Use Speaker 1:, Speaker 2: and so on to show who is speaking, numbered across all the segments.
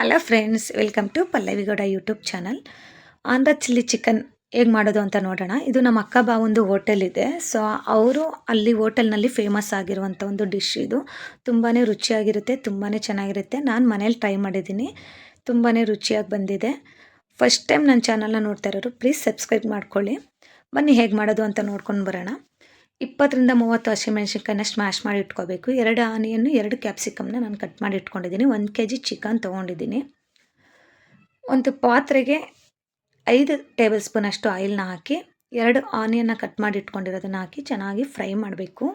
Speaker 1: Hello friends welcome to Pallavi Gowda YouTube channel Andhra chilli chicken ಹೇಗೆ ಮಾಡೋದು ಅಂತ ನೋಡೋಣ. ಇದು ನಮ್ಮ ಅಕ್ಕ ಬಾ ಒಂದು ಹೋಟೆಲ್ ಇದೆ. ಸೊ ಅವರು ಅಲ್ಲಿ ಹೋಟೆಲ್ನಲ್ಲಿ ಫೇಮಸ್ ಆಗಿರುವಂಥ ಒಂದು ಡಿಶ್ ಇದು. ತುಂಬಾ ರುಚಿಯಾಗಿರುತ್ತೆ ತುಂಬಾ ಚೆನ್ನಾಗಿರುತ್ತೆ. ನಾನು ಮನೇಲಿ ಟ್ರೈ ಮಾಡಿದ್ದೀನಿ. ತುಂಬಾ ರುಚಿಯಾಗಿ ಬಂದಿದೆ. ಫಸ್ಟ್ ಟೈಮ್ ನನ್ನ ಚಾನಲ್ನ ನೋಡ್ತಾ ಇರೋರು ಪ್ಲೀಸ್ ಸಬ್ಸ್ಕ್ರೈಬ್ ಮಾಡ್ಕೊಳ್ಳಿ. ಬನ್ನಿ ಹೇಗೆ ಮಾಡೋದು ಅಂತ ನೋಡ್ಕೊಂಡು ಬರೋಣ. ಇಪ್ಪತ್ತರಿಂದ ಮೂವತ್ತು ಹಸಿಮೆಣ್ಸಿನ್ಕಾಯಿನ ಸ್ಮ್ಯಾಶ್ ಮಾಡಿ ಇಟ್ಕೋಬೇಕು. ಎರಡು ಆನಿಯನ್ನು ಎರಡು ಕ್ಯಾಪ್ಸಿಕಮ್ನ ನಾನು ಕಟ್ ಮಾಡಿ ಇಟ್ಕೊಂಡಿದ್ದೀನಿ. ಒಂದು ಕೆ ಜಿ ಚಿಕನ್ ತೊಗೊಂಡಿದ್ದೀನಿ. ಒಂದು ಪಾತ್ರೆಗೆ ಐದು ಟೇಬಲ್ ಸ್ಪೂನ್ ಅಷ್ಟು ಆಯಿಲ್ನ ಹಾಕಿ, ಎರಡು ಆನಿಯನ್ನ ಕಟ್ ಮಾಡಿ ಇಟ್ಕೊಂಡಿರೋದನ್ನ ಹಾಕಿ ಚೆನ್ನಾಗಿ ಫ್ರೈ ಮಾಡಬೇಕು.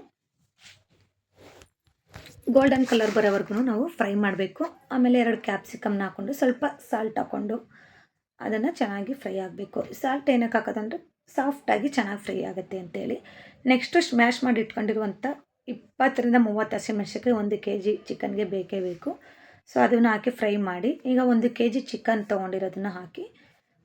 Speaker 1: ಗೋಲ್ಡನ್ ಕಲರ್ ಬರೋವರೆಗೂ ನಾವು ಫ್ರೈ ಮಾಡಬೇಕು. ಆಮೇಲೆ ಎರಡು ಕ್ಯಾಪ್ಸಿಕಮ್ನ ಹಾಕ್ಕೊಂಡು ಸ್ವಲ್ಪ ಸಾಲ್ಟ್ ಹಾಕ್ಕೊಂಡು ಅದನ್ನು ಚೆನ್ನಾಗಿ ಫ್ರೈ ಆಗಬೇಕು. ಸಾಲ್ಟ್ ಏನಕ್ಕೆ ಹಾಕೋದಂದ್ರೆ ಸಾಫ್ಟಾಗಿ ಚೆನ್ನಾಗಿ ಫ್ರೈ ಆಗುತ್ತೆ ಅಂತೇಳಿ. ನೆಕ್ಸ್ಟು ಸ್ಮ್ಯಾಶ್ ಮಾಡಿ ಇಟ್ಕೊಂಡಿರುವಂಥ ಇಪ್ಪತ್ತರಿಂದ ಮೂವತ್ತು ಹಸಿಮೆಣ್ಸಿನ್ಕಾಯಿ ಒಂದು ಕೆ ಜಿ ಚಿಕನ್ಗೆ ಬೇಕೇ ಬೇಕು. ಸೊ, ಅದನ್ನು ಹಾಕಿ ಫ್ರೈ ಮಾಡಿ, ಈಗ ಒಂದು ಕೆ ಜಿ ಚಿಕನ್ ತೊಗೊಂಡಿರೋದನ್ನು ಹಾಕಿ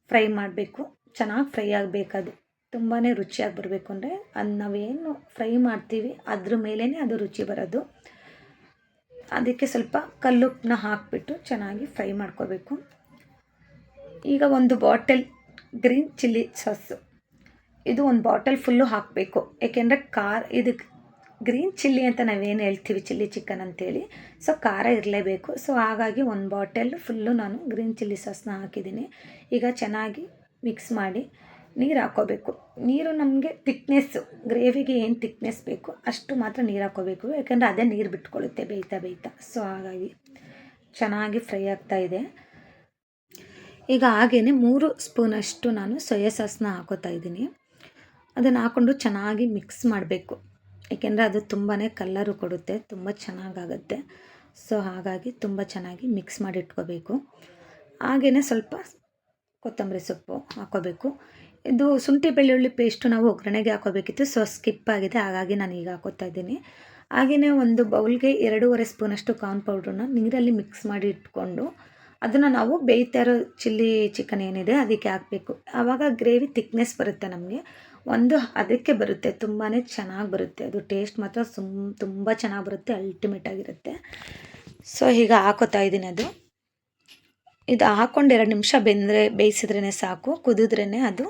Speaker 1: ಫ್ರೈ ಮಾಡಬೇಕು. ಚೆನ್ನಾಗಿ ಫ್ರೈ ಆಗಬೇಕದು. ತುಂಬಾ ರುಚಿಯಾಗಿ ಬರಬೇಕು ಅಂದರೆ ಅದು ನಾವೇನು ಫ್ರೈ ಮಾಡ್ತೀವಿ, ಅದ್ರ ಮೇಲೇ ಅದು ರುಚಿ ಬರೋದು. ಅದಕ್ಕೆ ಸ್ವಲ್ಪ ಕಲ್ಲುಪ್ಪನ್ನ ಹಾಕಿಬಿಟ್ಟು ಚೆನ್ನಾಗಿ ಫ್ರೈ ಮಾಡ್ಕೋಬೇಕು. ಈಗ ಒಂದು ಬಾಟಲ್ ಗ್ರೀನ್ ಚಿಲ್ಲಿ ಸಾಸು. ಇದು ಒಂದು ಬಾಟಲ್ ಫುಲ್ಲು ಹಾಕಬೇಕು. ಏಕೆಂದರೆ ಖಾರ ಇದಕ್ಕೆ ಗ್ರೀನ್ ಚಿಲ್ಲಿ ಅಂತ ನಾವೇನು ಹೇಳ್ತೀವಿ ಚಿಲ್ಲಿ ಚಿಕನ್ ಅಂತೇಳಿ. ಸೊ ಖಾರ ಇರಲೇಬೇಕು. ಸೊ ಹಾಗಾಗಿ ಒಂದು ಬಾಟಲ್ ಫುಲ್ಲು ನಾನು ಗ್ರೀನ್ ಚಿಲ್ಲಿ ಸಾಸ್ನ ಹಾಕಿದ್ದೀನಿ. ಈಗ ಚೆನ್ನಾಗಿ ಮಿಕ್ಸ್ ಮಾಡಿ ನೀರು ಹಾಕೋಬೇಕು. ನೀರು ನಮಗೆ ತಿಕ್ನೆಸ್ಸು ಗ್ರೇವಿಗೆ ಏನು ತಿಕ್ನೆಸ್ ಬೇಕು ಅಷ್ಟು ಮಾತ್ರ ನೀರು ಹಾಕೋಬೇಕು. ಯಾಕೆಂದರೆ ಅದೇ ನೀರು ಬಿಟ್ಕೊಳ್ಳುತ್ತೆ ಬೇಯ್ತಾ ಬೇಯ್ತಾ. ಸೊ ಹಾಗಾಗಿ ಚೆನ್ನಾಗಿ ಫ್ರೈ ಆಗ್ತಾ ಇದೆ. ಈಗ ಹಾಗೆಯೇ ಮೂರು ಸ್ಪೂನಷ್ಟು ನಾನು ಸೋಯಾ ಸಾಸ್ನ ಹಾಕೋತಾ ಇದ್ದೀನಿ. ಅದನ್ನು ಹಾಕ್ಕೊಂಡು ಚೆನ್ನಾಗಿ ಮಿಕ್ಸ್ ಮಾಡಬೇಕು. ಏಕೆಂದರೆ ಅದು ತುಂಬಾ ಕಲ್ಲರು ಕೊಡುತ್ತೆ, ತುಂಬ ಚೆನ್ನಾಗಾಗುತ್ತೆ. ಸೊ ಹಾಗಾಗಿ ತುಂಬ ಚೆನ್ನಾಗಿ ಮಿಕ್ಸ್ ಮಾಡಿ ಇಟ್ಕೋಬೇಕು ಹಾಗೆಯೇ ಸ್ವಲ್ಪ ಕೊತ್ತಂಬರಿ ಸೊಪ್ಪು ಹಾಕೋಬೇಕು. ಇದು ಶುಂಠಿ ಬೆಳ್ಳುಳ್ಳಿ ಪೇಸ್ಟು ನಾವು ಒಗ್ಗರಣೆಗೆ ಹಾಕೋಬೇಕಿತ್ತು ಸೊ ಸ್ಕಿಪ್ ಆಗಿದೆ, ಹಾಗಾಗಿ ನಾನು ಈಗ ಹಾಕೋತಾ ಇದ್ದೀನಿ. ಹಾಗೆಯೇ ಒಂದು ಬೌಲ್ಗೆ ಎರಡೂವರೆ ಸ್ಪೂನಷ್ಟು ಕಾರ್ನ್ ಪೌಡ್ರನ್ನ ನೀರಲ್ಲಿ ಮಿಕ್ಸ್ ಮಾಡಿ ಇಟ್ಕೊಂಡು ಅದನ್ನು ನಾವು ಬೇಯ್ತಾ ಇರೋ ಚಿಲ್ಲಿ ಚಿಕನ್ ಏನಿದೆ, ಅದಕ್ಕೆ ಹಾಕಬೇಕು. ಆವಾಗ ಗ್ರೇವಿ ತಿಕ್ನೆಸ್ ಬರುತ್ತೆ ನಮಗೆ. ಒಂದು ಅದಕ್ಕೆ ಬರುತ್ತೆ ತುಂಬಾ ಚೆನ್ನಾಗಿ ಬರುತ್ತೆ. ಅದು ಟೇಸ್ಟ್ ಮಾತ್ರ ಸುಮ್, ತುಂಬ ಚೆನ್ನಾಗಿ ಬರುತ್ತೆ ಅಲ್ಟಿಮೇಟ್ ಆಗಿರುತ್ತೆ. ಸೊ ಈಗ ಹಾಕೋತಾ ಇದ್ದೀನಿ ಅದು. ಇದು ಹಾಕ್ಕೊಂಡು ಎರಡು ನಿಮಿಷ ಬೆಂದರೆ ಬೇಯಿಸಿದ್ರೇ ಸಾಕು ಕುದಿದ್ರೇ ಅದು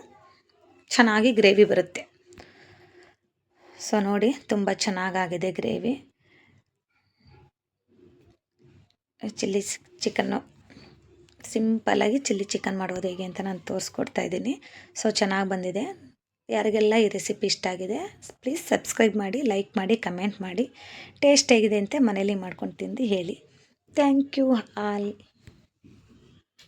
Speaker 1: ಚೆನ್ನಾಗಿ ಗ್ರೇವಿ ಬರುತ್ತೆ. ಸೊ ನೋಡಿ, ತುಂಬ ಚೆನ್ನಾಗಾಗಿದೆ ಗ್ರೇವಿ ಚಿಲ್ಲಿ ಚಿಕನ್ನು ಸಿಂಪಲ್ಲಾಗಿ ಚಿಲ್ಲಿ ಚಿಕನ್ ಮಾಡೋದು ಹೇಗೆ ಅಂತ ನಾನು ತೋರಿಸ್ಕೊಡ್ತಾ ಇದ್ದೀನಿ. ಸೊ ಚೆನ್ನಾಗಿ ಬಂದಿದೆ. ಯಾರಿಗೆಲ್ಲ ಈ ರೆಸಿಪಿ ಇಷ್ಟ ಆಗಿದೆ ಪ್ಲೀಸ್ ಸಬ್ಸ್ಕ್ರೈಬ್ ಮಾಡಿ ಲೈಕ್ ಮಾಡಿ ಕಮೆಂಟ್ ಮಾಡಿ. ಟೇಸ್ಟ್ ಹೇಗಿದೆ ಅಂತ ಮನೇಲಿ ಮಾಡ್ಕೊಂಡು ತಿಂದು ಹೇಳಿ. Thank you all